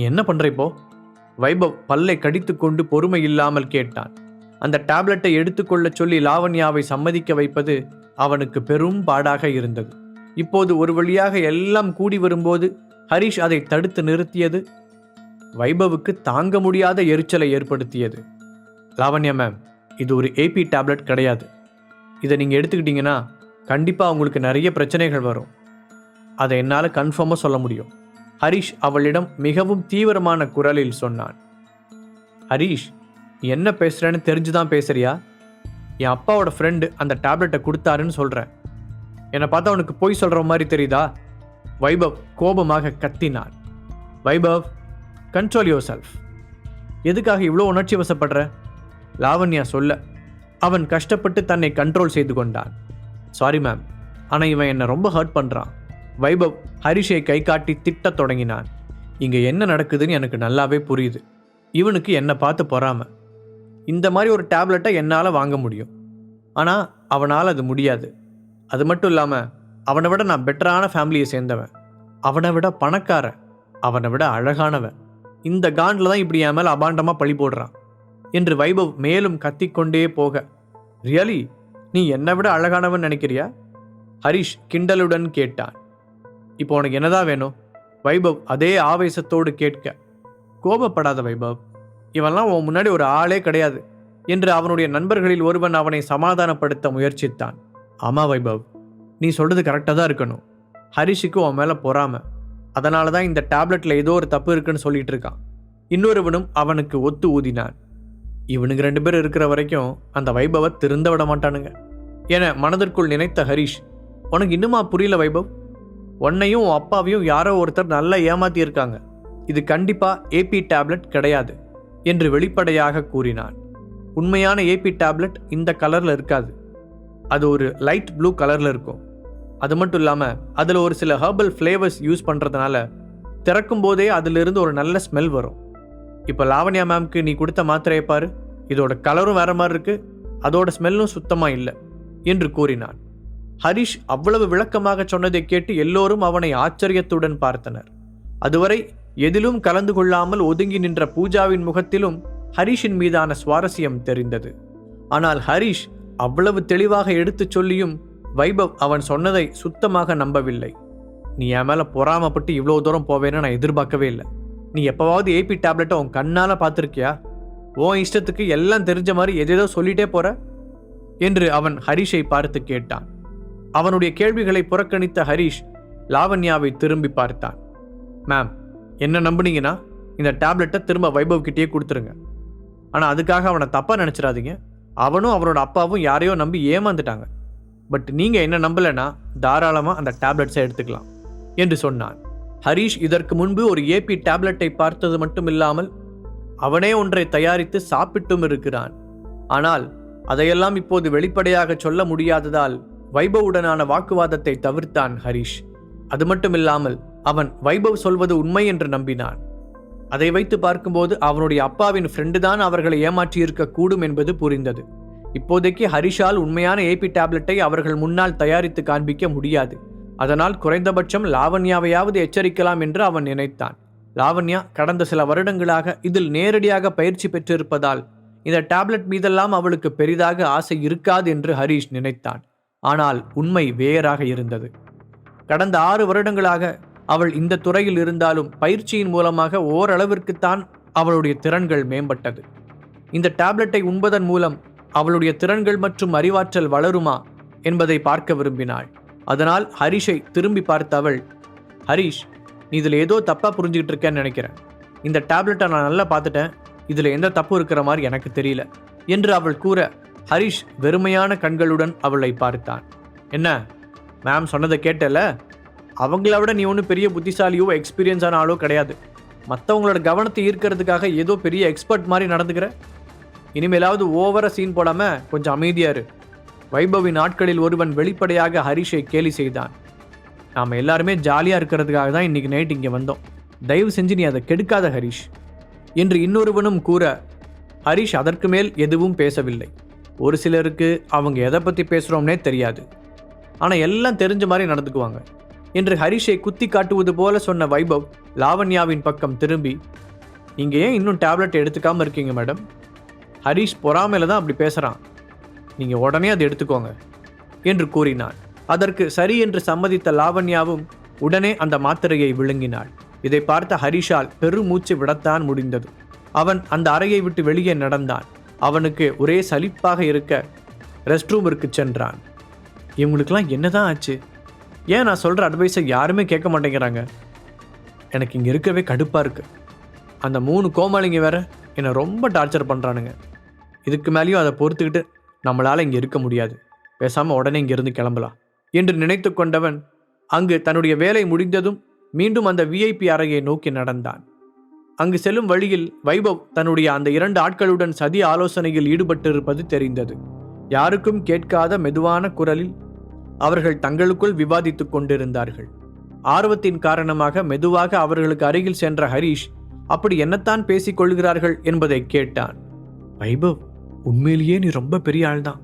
நீ என்ன பண்ணுற இப்போ? வைபவ் பல்லை கடித்துக்கொண்டு பொறுமை இல்லாமல் கேட்டான். அந்த டேப்லெட்டை எடுத்துக்கொள்ளச் சொல்லி லாவண்யாவை சம்மதிக்க வைப்பது அவனுக்கு பெரும் பாடாக இருந்தது. இப்போது ஒரு வழியாக எல்லாம் கூடி வரும்போது ஹரிஷ் அதை தடுத்து நிறுத்தியது. வைபவுக்கு தாங்க முடியாத எரிச்சலை ஏற்படுத்தியது. லாவண்யா மேம் இது ஒரு ஏபி டேப்லெட் கிடையாது. இதை நீங்கள் எடுத்துக்கிட்டீங்கன்னா கண்டிப்பாக உங்களுக்கு நிறைய பிரச்சனைகள் வரும். அதை என்னால் கன்ஃபார்மாக சொல்ல முடியும். ஹரிஷ் அவளிடம் மிகவும் தீவிரமான குரலில் சொன்னான். ஹரிஷ் நீ என்ன பேசுகிறேன்னு தெரிஞ்சு தான் பேசுறியா? என் அப்பாவோட ஃப்ரெண்டு அந்த டேப்லெட்டை கொடுத்தாருன்னு சொல்கிறேன் என்னை பார்த்தா உனக்கு பொய் சொல்கிற மாதிரி தெரியுதா? வைபவ் கோபமாக கத்தினான். வைபவ் கண்ட்ரோல் யோர் செல்ஃப் எதுக்காக இவ்வளோ உணர்ச்சி வசப்படுற? லாவண்யா சொல்ல அவன் கஷ்டப்பட்டு தன்னை கண்ட்ரோல் செய்து கொண்டான். சாரி மேம் ஆனால் இவன் என்னை ரொம்ப ஹர்ட் பண்ணுறான் வைபவ் ஹரிஷை கை காட்டி திட்டத் தொடங்கினான். இங்கே என்ன நடக்குதுன்னு எனக்கு நல்லாவே புரியுது. இவனுக்கு என்னை பார்த்து பொறாம. இந்த மாதிரி ஒரு டேப்லெட்டை என்னால் வாங்க முடியும். ஆனால் அவனால் அது முடியாது. அது மட்டும் இல்லாமல் அவனை விட நான் பெட்டரான ஃபேமிலியை சேர்ந்தவன். அவனை விட பணக்காரன். அவனை விட அழகானவன். இந்த காண்டில் தான் இப்படி என் மேலே அபாண்டமாக பழி போடுறான். என்று வைபவ் மேலும் கத்திக்கொண்டே போக ரியலி? நீ என்னை விட அழகானவன் நினைக்கிறியா? ஹரிஷ் கிண்டலுடன் கேட்டான். இப்போ உனக்கு என்னதான் வேணும்? வைபவ் அதே ஆவேசத்தோடு கேட்க. கோபப்படாத வைபவ் இவன்லாம் உன் முன்னாடி ஒரு ஆளே கிடையாது என்று அவனுடைய நண்பர்களில் ஒருவன் அவனை சமாதானப்படுத்த முயற்சித்தான். ஆமா வைபவ் நீ சொல்றது கரெக்டாக தான் இருக்கணும். ஹரிஷுக்கு உன் மேலே பொறாம. அதனால தான் இந்த டேப்லெட்டில் ஏதோ ஒரு தப்பு இருக்குன்னு சொல்லிட்டு இருக்கான். இன்னொருவனும் அவனுக்கு ஒத்து ஊதினான். இவனுக்கு ரெண்டு பேர் இருக்கிற வரைக்கும் அந்த வைபவை திருந்த விட மாட்டானுங்க. என மனதிற்குள் நினைத்த ஹரிஷ் உனக்கு இன்னுமா புரியல வைபவ்? உன்னையும் உன் அப்பாவையும் யாரோ ஒருத்தர் நல்லா ஏமாத்தியிருக்காங்க. இது கண்டிப்பா ஏபி டேப்லெட் கிடையாது என்று வெளிப்படையாக கூறினான். உண்மையான ஏபி டேப்லெட் இந்த கலரில் இருக்காது. அது ஒரு லைட் ப்ளூ கலரில் இருக்கும். அது மட்டும் இல்லாமல் அதில் ஒரு சில ஹெர்பல் ஃப்ளேவர்ஸ் யூஸ் பண்ணுறதுனால திறக்கும் போதே அதிலிருந்து ஒரு நல்ல ஸ்மெல் வரும். இப்போ லாவண்யா மேம்க்கு நீ கொடுத்த மாத்திரையை பாரு. இதோட கலரும் வேற மாதிரி இருக்கு. அதோட ஸ்மெல்லும் சுத்தமாக இல்லை என்று கூறினான். ஹரிஷ் அவ்வளவு விளக்கமாக சொன்னதை கேட்டு எல்லோரும் அவனை ஆச்சரியத்துடன் பார்த்தனர். அதுவரை எதிலும் கலந்து கொள்ளாமல் ஒதுங்கி நின்ற பூஜாவின் முகத்திலும் ஹரிஷின் மீதான சுவாரஸ்யம் தெரிந்தது. ஆனால் ஹரிஷ் அவ்வளவு தெளிவாக எடுத்துச் சொல்லியும் வைபவ் அவன் சொன்னதை சுத்தமாக நம்பவில்லை. நீ என் மேலே பொறாமப்பட்டு இவ்வளோ தூரம் போவேன்னு நான் எதிர்பார்க்கவே இல்லை. நீ எப்போவாவது ஏபி டேப்லெட்டை உன் கண்ணால் பார்த்துருக்கியா? உன் இஷ்டத்துக்கு எல்லாம் தெரிஞ்ச மாதிரி எதேதோ சொல்லிட்டே போற? என்று அவன் ஹரிஷை பார்த்து கேட்டான். அவனுடைய கேள்விகளை புறக்கணித்த ஹரிஷ் லாவண்யாவை திரும்பி பார்த்தான். மேம் என்ன நம்புனீங்கன்னா இந்த டேப்லெட்டை திரும்ப வைபவ் கிட்டேயே கொடுத்துருங்க. ஆனால் அதுக்காக அவனை தப்பாக நினச்சிடாதீங்க. அவனும் அவனோட அப்பாவும் யாரையோ நம்பி ஏமாந்துட்டாங்க. பட் நீங்கள் என்ன நம்பலைன்னா தாராளமாக அந்த டேப்லெட்ஸை எடுத்துக்கலாம் என்று சொன்னான். ஹரீஷ் இதற்கு முன்பு ஒரு ஏபி டேப்லெட்டை பார்த்தது மட்டும் இல்லாமல் அவனே ஒன்றை தயாரித்து சாப்பிட்டும் இருக்கிறான். ஆனால் அதையெல்லாம் இப்போது வெளிப்படையாக சொல்ல முடியாததால் வைபவுடனான வாக்குவாதத்தை தவிர்த்தான் ஹரீஷ். அது மட்டும் இல்லாமல் அவன் வைபவ் சொல்வது உண்மை என்று நம்பினான். அதை வைத்து பார்க்கும்போது அவனுடைய அப்பாவின் ஃப்ரெண்டு தான் அவர்களை ஏமாற்றியிருக்க கூடும் என்பது புரிந்தது. இப்போதைக்கு ஹரிஷால் உண்மையான ஏபி டேப்லெட்டை அவர்கள் முன்னால் தயாரித்து காண்பிக்க முடியாது. அதனால் குறைந்தபட்சம் லாவண்யாவையாவது எச்சரிக்கலாம் என்று அவன் நினைத்தான். லாவண்யா கடந்த சில வருடங்களாக இதில் நேரடியாக பயிற்சி பெற்றிருப்பதால் இந்த டேப்லெட் மீதெல்லாம் அவளுக்கு பெரிதாக ஆசை இருக்காது என்று ஹரீஷ் நினைத்தான். ஆனால் உண்மை வேறாக இருந்தது. கடந்த ஆறு வருடங்களாக அவள் இந்த துறையில் இருந்தாலும் பயிற்சியின் மூலமாக ஓரளவிற்குத்தான் அவளுடைய திறன்கள் மேம்பட்டது. இந்த டேப்லெட்டை உண்பதன் மூலம் அவளுடைய திறன்கள் மற்றும் அறிவாற்றல் வளருமா என்பதை பார்க்க விரும்பினாள். அதனால் ஹரிஷை திரும்பி பார்த்த அவள் ஹரிஷ் நீ இதில் ஏதோ தப்பாக புரிஞ்சுக்கிட்டு இருக்கேன்னு நினைக்கிறேன். இந்த டேப்லெட்டை நான் நல்லா பார்த்துட்டேன். இதில் எந்த தப்பு இருக்கிற மாதிரி எனக்கு தெரியல என்று அவள் கூற ஹரிஷ் வெறுமையான கண்களுடன் அவளை பார்த்தான். என்ன? மேம் சொன்னதை கேட்டல? அவங்கள விட நீ ஒன்றும் பெரிய புத்திசாலியோ எக்ஸ்பீரியன்ஸான ஆளோ கிடையாது. மற்றவங்களோட கவனத்தை ஈர்க்கிறதுக்காக ஏதோ பெரிய எக்ஸ்பர்ட் மாதிரி நடந்துக்கிற? இனிமேலாவது ஓவராக சீன் போடாமல் கொஞ்சம் அமைதியாரு இரு. வைபவின் நாட்களில் ஒருவன் வெளிப்படையாக ஹரிஷை கேலி செய்தான். நாம் எல்லாருமே ஜாலியாக இருக்கிறதுக்காக தான் இன்னைக்கு நைட் இங்கே வந்தோம். தயவு செஞ்சு நீ அதை கெடுக்காத ஹரிஷ். என்று இன்னொருவனும் கூற ஹரிஷ் அதற்கு மேல் எதுவும் பேசவில்லை. ஒரு சிலருக்கு அவங்க எதை பற்றி பேசுகிறோம்னே தெரியாது. ஆனால் எல்லாம் தெரிஞ்ச மாதிரி நடந்துக்குவாங்க. என்று ஹரிஷை குத்தி காட்டுவது போல சொன்ன வைபவ் லாவண்யாவின் பக்கம் திரும்பி நீங்கள் ஏன் இன்னும் டேப்லெட் எடுத்துக்காமல் இருக்கீங்க மேடம்? ஹரிஷ் பொறாமையில் தான் அப்படி பேசுகிறான் நீங்கள் உடனே அதை எடுத்துக்கோங்க என்று கூறினான் அதற்கு சரி என்று சம்மதித்த லாவண்யாவும் உடனே அந்த மாத்திரையை விழுங்கினாள். இதை பார்த்த ஹரிஷால் பெருமூச்சு விடத்தான் முடிந்தது. அவன் அந்த அறையை விட்டு வெளியே நடந்தான். அவனுக்கு ஒரே சலிப்பாக இருக்க ரெஸ்ட் ரூமிற்கு சென்றான். இவங்களுக்கெல்லாம் என்னதான் ஆச்சு? ஏன் நான் சொல்கிற அட்வைஸை யாருமே கேட்க மாட்டேங்கிறாங்க? எனக்கு இங்கே இருக்கவே கடுப்பாக இருக்குது அந்த மூணு கோமாளிங்க வேற என்னை ரொம்ப டார்ச்சர் பண்ணுறானுங்க இதுக்கு மேலேயும் அதை பொறுத்துக்கிட்டு நம்மளால் இங்கே இருக்க முடியாது. பேசாமல் உடனே இங்கேருந்து கிளம்பலாம். என்று நினைத்து கொண்டவன் அங்கு தன்னுடைய வேலை முடிந்ததும் மீண்டும் அந்த விஐபி அறையை நோக்கி நடந்தான். அங்கு செல்லும் வழியில் வைபவ் தன்னுடைய அந்த இரண்டு ஆட்களுடன் சதி ஆலோசனையில் ஈடுபட்டிருப்பது தெரிந்தது. யாருக்கும் கேட்காத மெதுவான குரலில் அவர்கள் தங்களுக்குள் விவாதித்துக் கொண்டிருந்தார்கள். ஆர்வத்தின் காரணமாக மெதுவாக அவர்களுக்கு அருகில் சென்ற ஹரீஷ் அப்படி என்னத்தான் பேசிக் கொள்கிறார்கள்? என்பதை கேட்டான். வைபவ் உண்மையிலேயே நீ ரொம்ப பெரிய ஆள்தான்.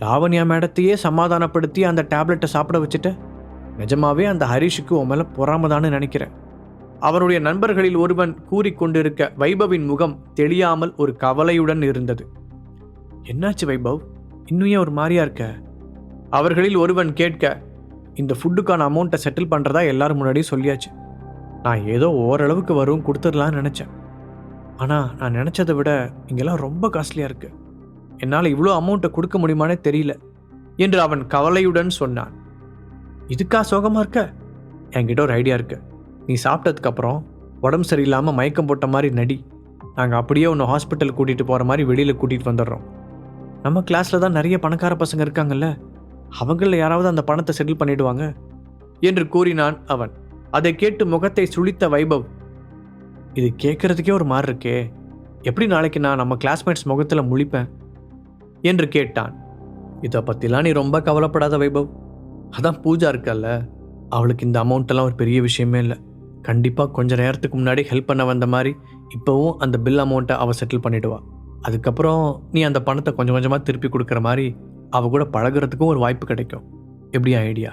லாவண்யா மேடத்தையே சமாதானப்படுத்தி அந்த டேப்லெட்டை சாப்பிட வச்சுட்ட? நிஜமாவே அந்த ஹரீஷுக்கு உன் மேல பொறாமதான்னு நினைக்கிறேன். அவனுடைய நண்பர்களில் ஒருவன் கூறிக்கொண்டிருக்க வைபவின் முகம் தெளியாமல் ஒரு கவலையுடன் இருந்தது. என்னாச்சு வைபவ்? இன்னும் ஏன் ஒரு மாதிரியா இருக்க? அவர்களில் ஒருவன் கேட்க இந்த ஃபுட்டுக்கான அமௌண்ட்டை செட்டில் பண்ணுறதா எல்லாரும் முன்னாடியும் சொல்லியாச்சு. நான் ஏதோ ஓரளவுக்கு வரும் கொடுத்துடலான்னு நினச்சேன். ஆனால் நான் நினச்சதை விட இங்கெல்லாம் ரொம்ப காஸ்ட்லியாக இருக்கு. என்னால் இவ்வளோ அமௌண்ட்டை கொடுக்க முடியுமானே தெரியல என்று அவன் கவலையுடன் சொன்னான். இதுக்கா சோகமாக இருக்க? என்கிட்ட ஒரு ஐடியா இருக்குது நீ சாப்பிட்டதுக்கப்புறம் உடம்பு சரியில்லாமல் மயக்கம் போட்ட மாதிரி நடி. நாங்கள் அப்படியே உன்னை ஹாஸ்பிட்டல் கூட்டிகிட்டு போகிற மாதிரி வெளியில் கூட்டிகிட்டு வந்துடுறோம். நம்ம கிளாஸில் தான் நிறைய பணக்கார பசங்க இருக்காங்கல்ல. அவங்களில் யாராவது அந்த பணத்தை செட்டில் பண்ணிடுவாங்க? என்று கூறினான் அவன். அதை கேட்டு முகத்தை சுழித்த வைபவ். இது கேட்கறதுக்கே ஒரு மாதிரி இருக்கே. எப்படி நாளைக்கு நான் நம்ம கிளாஸ்மேட்ஸ் முகத்தில் முழிப்பேன்? என்று கேட்டான். இதை பற்றிலாம் நீ ரொம்ப கவலைப்படாத வைபவ். அதான் பூஜா இருக்கல்ல. அவளுக்கு இந்த அமௌண்ட்டெல்லாம் ஒரு பெரிய விஷயமே இல்லை. கண்டிப்பாக கொஞ்ச நேரத்துக்கு முன்னாடி ஹெல்ப் பண்ண வந்த மாதிரி இப்போவும் அந்த பில் அமௌண்ட்டை அவள் செட்டில் பண்ணிவிடுவா அதுக்கப்புறம் நீ அந்த பணத்தை கொஞ்சம் கொஞ்சமாக திருப்பி கொடுக்குற மாதிரி அவ கூட பழகுறதுக்கும் ஒரு வாய்ப்பு கிடைக்கும். எப்படி ஐடியா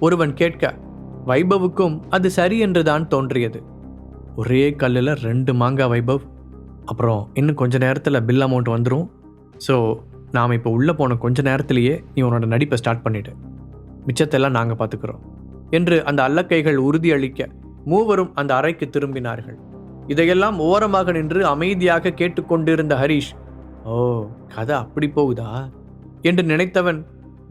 ஒருவன் கேட்க வைபவுக்கும் அது சரி என்றுதான் தோன்றியது. ஒரே கல்லில் ரெண்டு மாங்காய் வைபவ். அப்புறம் இன்னும் கொஞ்ச நேரத்தில் பில் அமௌண்ட் வந்துடும் ஸோ நாம் இப்போ உள்ளே போன கொஞ்ச நேரத்திலேயே நீ உன்னோட நடிப்பை ஸ்டார்ட் பண்ணிவிடு மிச்சத்தெல்லாம் நாங்கள் பார்த்துக்குறோம் என்று அந்த அல்லக்கைகள் உறுதியளிக்க மூவரும் அந்த அறைக்கு திரும்பினார்கள். இதையெல்லாம் ஓரமாக நின்று அமைதியாக கேட்டுக்கொண்டிருந்த ஹரிஷ் ஓ கதை அப்படி போகுதா? என்று நினைத்தவன்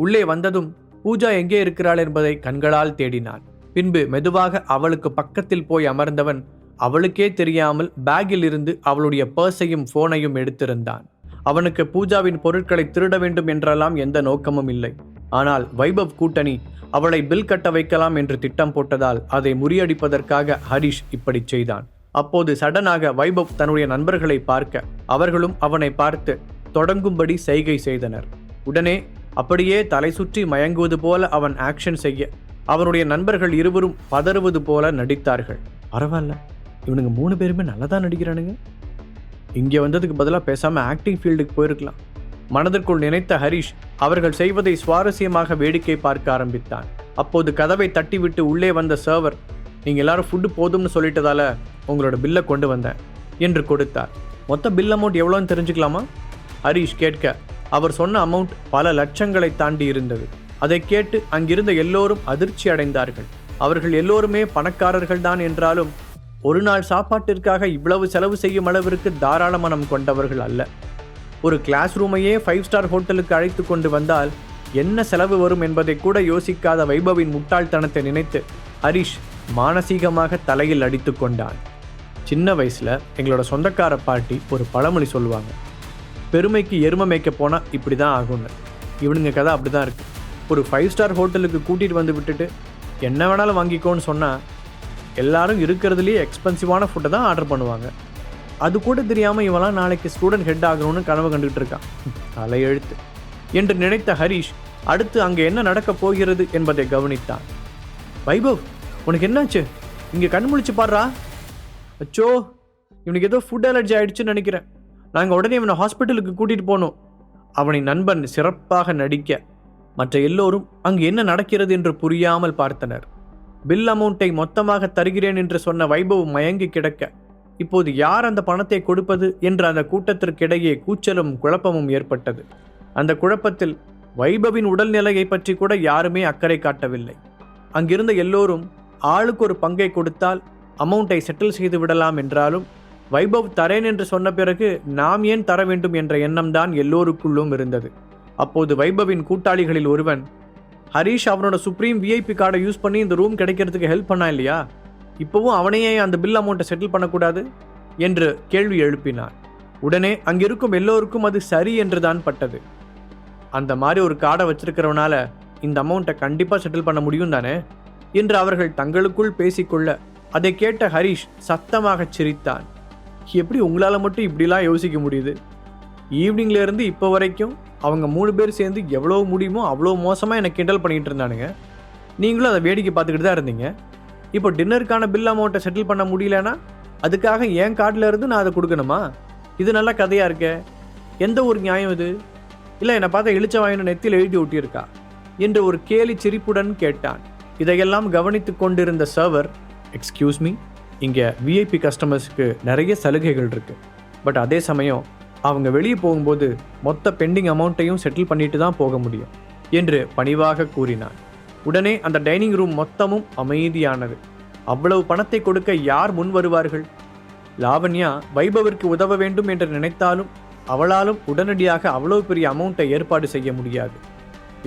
உள்ளே வந்ததும் பூஜா எங்கே இருக்கிறாள்? என்பதை கண்களால் தேடினான். பின்பு மெதுவாக அவளுக்கு பக்கத்தில் போய் அமர்ந்தவன் அவளுக்கே தெரியாமல் பேக்கில் இருந்து அவளுடைய பர்ஸையும் போனையும் எடுத்திருந்தான். அவனுக்கு பூஜாவின் பொருட்களை திருட வேண்டும் என்றெல்லாம் எந்த நோக்கமும் இல்லை. ஆனால் வைபவ் கூட்டணி அவளை பில் கட்ட வைக்கலாம் என்று திட்டம் போட்டதால் அதை முறியடிப்பதற்காக ஹரிஷ் இப்படி செய்தான். அப்போது சடனாக வைபவ் தன்னுடைய நண்பர்களை பார்க்க அவர்களும் அவனை பார்த்து தொடங்கும்படி செய்கை செய்தனர். உடனே அப்படியே தலை சுற்றி மயங்குவது போல அவன் ஆக்ஷன் செய்ய அவனுடைய நண்பர்கள் இருவரும் பதறுவது போல நடித்தார்கள். பரவாயில்ல இவனுங்க மூணு பேருமே நல்லா தான் நடிக்கிறானுங்க. இங்கே வந்ததுக்கு பதிலாக பேசாமல் ஆக்டிங் ஃபீல்டுக்கு போயிருக்கலாம். மனதிற்குள் நினைத்த ஹரிஷ் அவர்கள் செய்வதை சுவாரஸ்யமாக வேடிக்கை பார்க்க ஆரம்பித்தான். அப்போது கதவை தட்டிவிட்டு உள்ளே வந்த சர்வர் நீங்கள் எல்லாரும் ஃபுட்டு போதும்னு சொல்லிட்டதால உங்களோட பில்லை கொண்டு வந்தேன் என்று கொடுத்தார். மொத்த பில் அமௌண்ட் எவ்வளோன்னு தெரிஞ்சுக்கலாமா? ஹரிஷ் கேட்க அவர் சொன்ன அமௌண்ட் பல லட்சங்களை தாண்டி இருந்தது. அதை கேட்டு அங்கிருந்த எல்லோரும் அதிர்ச்சி அடைந்தார்கள். அவர்கள் எல்லோருமே பணக்காரர்கள் தான் என்றாலும் ஒரு நாள் சாப்பாட்டிற்காக இவ்வளவு செலவு செய்யும் அளவிற்கு தாராள மனம் கொண்டவர்கள் அல்ல. ஒரு கிளாஸ் ரூமையே ஃபைவ் ஸ்டார் ஹோட்டலுக்கு அழைத்து கொண்டு வந்தால் என்ன செலவு வரும் என்பதை கூட யோசிக்காத வைபவின் முட்டாள்தனத்தை நினைத்து ஹரிஷ் மானசீகமாக தலையில் அடித்து கொண்டான். சின்ன வயசில் எங்களோட சொந்தக்கார பாட்டி ஒரு பழமொழி சொல்லுவாங்க பெருமைக்கு எருமை மேய்க்க போனால் இப்படி தான் ஆகும்னு. இவனுங்க கதை அப்படி தான் இருக்குது ஒரு ஃபைவ் ஸ்டார் ஹோட்டலுக்கு கூட்டிகிட்டு வந்து விட்டுட்டு என்ன வேணாலும் வாங்கிக்கோன்னு சொன்னால் எல்லாரும் இருக்கிறதுலேயே எக்ஸ்பென்சிவான ஃபுட்டை தான் ஆர்டர் பண்ணுவாங்க. அது கூட தெரியாமல் இவெல்லாம் நாளைக்கு ஸ்டூடெண்ட் ஹெட் ஆகணும்னு கனவு கண்டுகிட்டு இருக்கான். தலையெழுத்து. என்று நினைத்த ஹரிஷ் அடுத்து அங்கே என்ன நடக்கப் போகிறது என்பதை கவனித்தான். வைபவ் உனக்கு என்னாச்சு? இங்கே கண் முழிச்சு பாடுறா? அச்சோ இவனுக்கு ஏதோ ஃபுட் அலர்ஜி ஆயிடுச்சுன்னு நினைக்கிறேன். நாங்கள் உடனே இவனை ஹாஸ்பிட்டலுக்கு கூட்டிகிட்டு போனோம் அவனின் நண்பன் சிறப்பாக நடிக்க மற்ற எல்லோரும் அங்கு என்ன நடக்கிறது என்று புரியாமல் பார்த்தனர். பில் அமௌண்ட்டை மொத்தமாக தருகிறேன் என்று சொன்ன வைபவ் மயங்கி கிடக்க இப்போது யார் அந்த பணத்தை கொடுப்பது என்று அந்த கூட்டத்திற்கிடையே கூச்சலும் குழப்பமும் ஏற்பட்டது. அந்த குழப்பத்தில் வைபவின் உடல்நிலையை பற்றி கூட யாருமே அக்கறை காட்டவில்லை. அங்கிருந்த எல்லோரும் ஆளுக்கு ஒரு பங்கை கொடுத்தால் அமௌண்ட்டை செட்டில் செய்து விடலாம் என்றாலும் வைபவ் தரேன் என்று சொன்ன பிறகு நாம் ஏன் தர வேண்டும் என்ற எண்ணம்தான் எல்லோருக்குள்ளும் இருந்தது. அப்போது வைபவின் கூட்டாளிகளில் ஒருவன் ஹரீஷ் அவனோட சுப்ரீம் விஐபி கார்டை யூஸ் பண்ணி இந்த ரூம் கிடைக்கிறதுக்கு ஹெல்ப் பண்ணா இல்லையா? இப்போவும் அவனையே அந்த பில் அமௌண்ட்டை செட்டில் பண்ணக்கூடாது? என்று கேள்வி எழுப்பினான் உடனே அங்கிருக்கும் எல்லோருக்கும் அது சரி என்றுதான் பட்டது. அந்த மாதிரி ஒரு கார்டை வச்சிருக்கிறவனால இந்த அமௌண்ட்டை கண்டிப்பாக செட்டில் பண்ண முடியும் தானே? என்று அவர்கள் தங்களுக்குள் பேசிக்கொள்ள அதை கேட்ட ஹரீஷ் சத்தமாகச் சிரித்தான். எப்படி உங்களால் மட்டும் இப்படிலாம் யோசிக்க முடியுது? ஈவினிங்லேருந்து இப்போ வரைக்கும் அவங்க மூணு பேர் சேர்ந்து எவ்வளோ முடியுமோ அவ்வளோ மோசமாக என்னை கிண்டல் பண்ணிகிட்டு இருந்தானுங்க. நீங்களும் அதை வேடிக்கை பார்த்துக்கிட்டு தான் இருந்தீங்க. இப்போ டின்னருக்கான பில் அமௌண்ட்டை செட்டில் பண்ண முடியலனா அதுக்காக என் கார்டில் இருந்து நான் அதை கொடுக்கணுமா? இது நல்ல கதையாக இருக்கே. எந்த ஒரு நியாயம் இது? இல்லை என்னை பார்த்தா இழிச்ச வாயின நெத்தியில் எழுதி ஒட்டியிருக்கா? என்று ஒரு கேலி சிரிப்புடன் கேட்டான். இதையெல்லாம் கவனித்து கொண்டிருந்த சர்வர் எக்ஸ்கியூஸ் மீ இங்கே விஐபி கஸ்டமர்ஸ்க்கு நிறைய சலுகைகள் இருக்குது பட் அதே சமயம் அவங்க வெளியே போகும்போது மொத்த பெண்டிங் அமௌண்ட்டையும் செட்டில் பண்ணிட்டு தான் போக முடியும் என்று பணிவாக கூறினான். உடனே அந்த டைனிங் ரூம் மொத்தமும் அமைதியானது. அவ்வளவு பணத்தை கொடுக்க யார் முன் வருவார்கள்? லாவண்யா வைபவிற்கு உதவ வேண்டும் என்று நினைத்தாலும் அவளாலும் உடனடியாக அவ்வளவு பெரிய அமௌண்ட்டை ஏற்பாடு செய்ய முடியாது.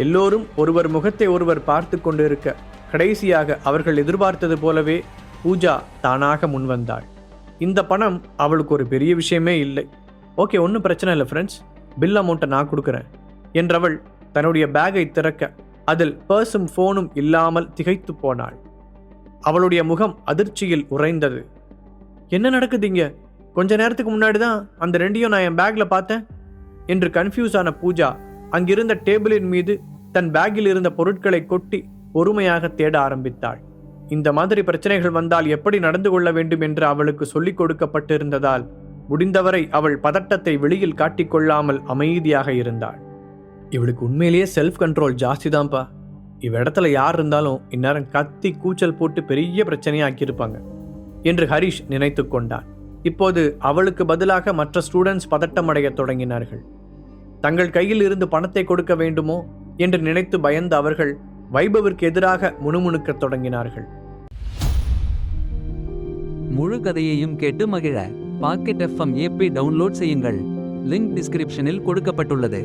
எல்லோரும் ஒருவர் முகத்தை ஒருவர் பார்த்து கொண்டிருக்க கடைசியாக அவர்கள் எதிர்பார்த்தது போலவே பூஜா தானாக முன்வந்தாள் இந்த பணம் அவளுக்கு ஒரு பெரிய விஷயமே இல்லை. ஓகே ஒன்றும் பிரச்சனை இல்லை ஃப்ரெண்ட்ஸ் பில் அமௌண்ட்டை நான் கொடுக்குறேன் என்றவள் தன்னுடைய பேகை திறக்க அதில் பர்ஸும் ஃபோனும் இல்லாமல் திகைத்து போனாள். அவளுடைய முகம் அதிர்ச்சியில் உறைந்தது. என்ன நடக்குதுங்க கொஞ்ச நேரத்துக்கு முன்னாடி தான் அந்த ரெண்டையும் நான் என் பேக்கில் பார்த்தேன் என்று கன்ஃபியூஸ் ஆன பூஜா அங்கிருந்த டேபிளின் மீது தன் பேக்கில் இருந்த பொருட்களை கொட்டி பொறுமையாக தேட ஆரம்பித்தாள். இந்த மாதிரி பிரச்சனைகள் வந்தால் எப்படி நடந்து கொள்ள வேண்டும் என்று அவளுக்கு சொல்லிக் கொடுக்கப்பட்டிருந்ததால் முடிந்தவரை அவள் பதட்டத்தை வெளியில் காட்டிக்கொள்ளாமல் அமைதியாக இருந்தாள். இவளுக்கு உண்மையிலேயே செல்ஃப் கண்ட்ரோல் ஜாஸ்தி தான்ப்பா இவ்விடத்துல இடத்துல யார் இருந்தாலும் இந்நேரம் கத்தி கூச்சல் போட்டு பெரிய பிரச்சனையை ஆக்கியிருப்பாங்க என்று ஹரிஷ் நினைத்து கொண்டான். இப்போது அவளுக்கு பதிலாக மற்ற ஸ்டூடெண்ட்ஸ் பதட்டமடைய தொடங்கினார்கள். தங்கள் கையில் இருந்து பணத்தை கொடுக்க வேண்டுமோ என்று நினைத்து பயந்த அவர்கள் வைபவிற்கு எதிராக முணுமுணுக்கத் தொடங்கினார்கள். முழு கதையையும் கேட்டு மகிழ பாக்கெட் எஃப்எம் ஏபி டவுன்லோட் செய்யுங்கள். லிங்க் டிஸ்கிரிப்ஷனில் கொடுக்கப்பட்டுள்ளது.